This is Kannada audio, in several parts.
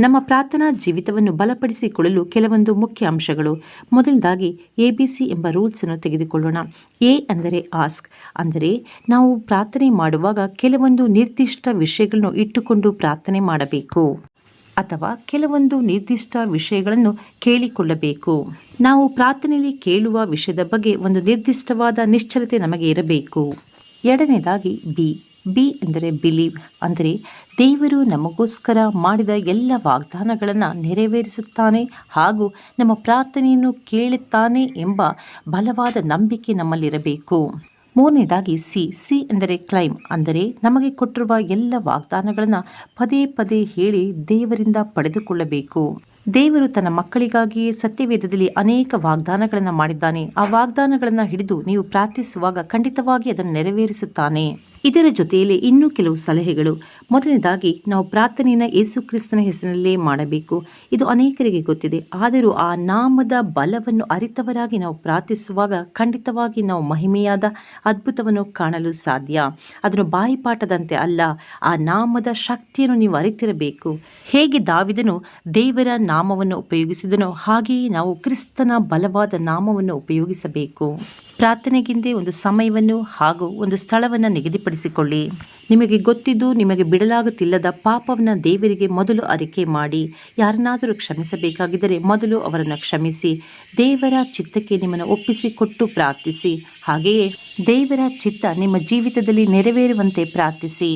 ನಮ್ಮ ಪ್ರಾರ್ಥನಾ ಜೀವಿತವನ್ನು ಬಲಪಡಿಸಿಕೊಳ್ಳಲು ಕೆಲವೊಂದು ಮುಖ್ಯ ಅಂಶಗಳು. ಮೊದಲದಾಗಿ, ಎ ಬಿ ಸಿ ಎಂಬ ರೂಲ್ಸನ್ನು ತೆಗೆದುಕೊಳ್ಳೋಣ. ಎ ಅಂದರೆ ಆಸ್ಕ್. ಅಂದರೆ ನಾವು ಪ್ರಾರ್ಥನೆ ಮಾಡುವಾಗ ಕೆಲವೊಂದು ನಿರ್ದಿಷ್ಟ ವಿಷಯಗಳನ್ನು ಇಟ್ಟುಕೊಂಡು ಪ್ರಾರ್ಥನೆ ಮಾಡಬೇಕು. ಅಥವಾ ಕೆಲವೊಂದು ನಿರ್ದಿಷ್ಟ ವಿಷಯಗಳನ್ನು ಕೇಳಿಕೊಳ್ಳಬೇಕು. ನಾವು ಪ್ರಾರ್ಥನೆಯಲ್ಲಿ ಕೇಳುವ ವಿಷಯದ ಬಗ್ಗೆ ಒಂದು ನಿರ್ದಿಷ್ಟವಾದ ನಿಶ್ಚಲತೆ ನಮಗೆ ಇರಬೇಕು. ಎರಡನೇದಾಗಿ, ಬಿ. ಬಿ ಅಂದರೆ ಬಿಲೀವ್ ಅಂದರೆ ದೇವರು ನಮಗೋಸ್ಕರ ಮಾಡಿದ ಎಲ್ಲ ವಾಗ್ದಾನಗಳನ್ನು ನೆರವೇರಿಸುತ್ತಾನೆ ಹಾಗೂ ನಮ್ಮ ಪ್ರಾರ್ಥನೆಯನ್ನು ಕೇಳುತ್ತಾನೆ ಎಂಬ ಬಲವಾದ ನಂಬಿಕೆ ನಮ್ಮಲ್ಲಿರಬೇಕು. ಮೂರನೇದಾಗಿ ಸಿ ಸಿ ಅಂದರೆ ಕ್ಲೈಮ್ ಅಂದರೆ ನಮಗೆ ಕೊಟ್ಟಿರುವ ಎಲ್ಲ ವಾಗ್ದಾನಗಳನ್ನು ಪದೇ ಪದೇ ಹೇಳಿ ದೇವರಿಂದ ಪಡೆದುಕೊಳ್ಳಬೇಕು. ದೇವರು ತನ್ನ ಮಕ್ಕಳಿಗಾಗಿಯೇ ಸತ್ಯವೇದದಲ್ಲಿ ಅನೇಕ ವಾಗ್ದಾನಗಳನ್ನು ಮಾಡಿದ್ದಾನೆ. ಆ ವಾಗ್ದಾನಗಳನ್ನು ಹಿಡಿದು ನೀವು ಪ್ರಾರ್ಥಿಸುವಾಗ ಖಂಡಿತವಾಗಿ ಅದನ್ನು ನೆರವೇರಿಸುತ್ತಾನೆ. ಇದರ ಜೊತೆಯಲ್ಲಿ ಇನ್ನೂ ಕೆಲವು ಸಲಹೆಗಳು. ಮೊದಲನೇದಾಗಿ, ನಾವು ಪ್ರಾರ್ಥನೆಯನ್ನು ಯೇಸು ಕ್ರಿಸ್ತನ ಹೆಸರಿನಲ್ಲೇ ಮಾಡಬೇಕು. ಇದು ಅನೇಕರಿಗೆ ಗೊತ್ತಿದೆ. ಆದರೂ ಆ ನಾಮದ ಬಲವನ್ನು ಅರಿತವರಾಗಿ ನಾವು ಪ್ರಾರ್ಥಿಸುವಾಗ ಖಂಡಿತವಾಗಿ ನಾವು ಮಹಿಮೆಯಾದ ಅದ್ಭುತವನ್ನು ಕಾಣಲು ಸಾಧ್ಯ. ಅದನ್ನು ಬಾಯಿಪಾಠದಂತೆ ಅಲ್ಲ, ಆ ನಾಮದ ಶಕ್ತಿಯನ್ನು ನೀವು ಅರಿತಿರಬೇಕು. ಹೇಗೆ ದಾವಿದನು ದೇವರ ನಾಮವನ್ನು ಉಪಯೋಗಿಸಿದನೋ ಹಾಗೆಯೇ ನಾವು ಕ್ರಿಸ್ತನ ಬಲವಾದ ನಾಮವನ್ನು ಉಪಯೋಗಿಸಬೇಕು. ಪ್ರಾರ್ಥನೆಗಿಂದೇ ಒಂದು ಸಮಯವನ್ನು ಹಾಗೂ ಒಂದು ಸ್ಥಳವನ್ನು ನಿಗದಿಪಡಿಸಿಕೊಳ್ಳಿ. ನಿಮಗೆ ಗೊತ್ತಿದ್ದು ನಿಮಗೆ ಬಿಡಲಾಗುತ್ತಿಲ್ಲದ ಪಾಪವನ್ನು ದೇವರಿಗೆ ಮೊದಲು ಅರಿಕೆ ಮಾಡಿ, ಯಾರನ್ನಾದರೂ ಕ್ಷಮಿಸಬೇಕಾಗಿದ್ದರೆ ಮೊದಲು ಅವರನ್ನು ಕ್ಷಮಿಸಿ, ದೇವರ ಚಿತ್ತಕ್ಕೆ ನಿಮ್ಮನ್ನು ಒಪ್ಪಿಸಿಕೊಟ್ಟು ಪ್ರಾರ್ಥಿಸಿ, ಹಾಗೆಯೇ ದೇವರ ಚಿತ್ತ ನಿಮ್ಮ ಜೀವಿತದಲ್ಲಿ ನೆರವೇರುವಂತೆ ಪ್ರಾರ್ಥಿಸಿ.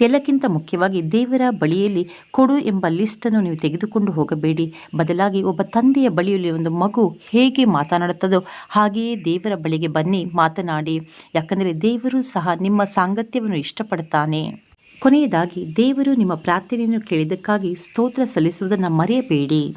ಎಲ್ಲಕ್ಕಿಂತ ಮುಖ್ಯವಾಗಿ ದೇವರ ಬಳಿಯಲ್ಲಿ ಕೊಡು ಎಂಬ ಲಿಸ್ಟನ್ನು ನೀವು ತೆಗೆದುಕೊಂಡು ಹೋಗಬೇಡಿ. ಬದಲಾಗಿ ಒಬ್ಬ ತಂದೆಯ ಬಳಿಯಲ್ಲಿ ಒಂದು ಮಗು ಹೇಗೆ ಮಾತನಾಡುತ್ತದೋ ಹಾಗೆಯೇ ದೇವರ ಬಳಿಗೆ ಬನ್ನಿ, ಮಾತನಾಡಿ. ಯಾಕಂದರೆ ದೇವರು ಸಹ ನಿಮ್ಮ ಸಾಂಗತ್ಯವನ್ನು ಇಷ್ಟಪಡುತ್ತಾನೆ. ಕೊನೆಯದಾಗಿ, ದೇವರು ನಿಮ್ಮ ಪ್ರಾರ್ಥನೆಯನ್ನು ಕೇಳಿದ್ದಕ್ಕಾಗಿ ಸ್ತೋತ್ರ ಸಲ್ಲಿಸುವುದನ್ನು ಮರೆಯಬೇಡಿ.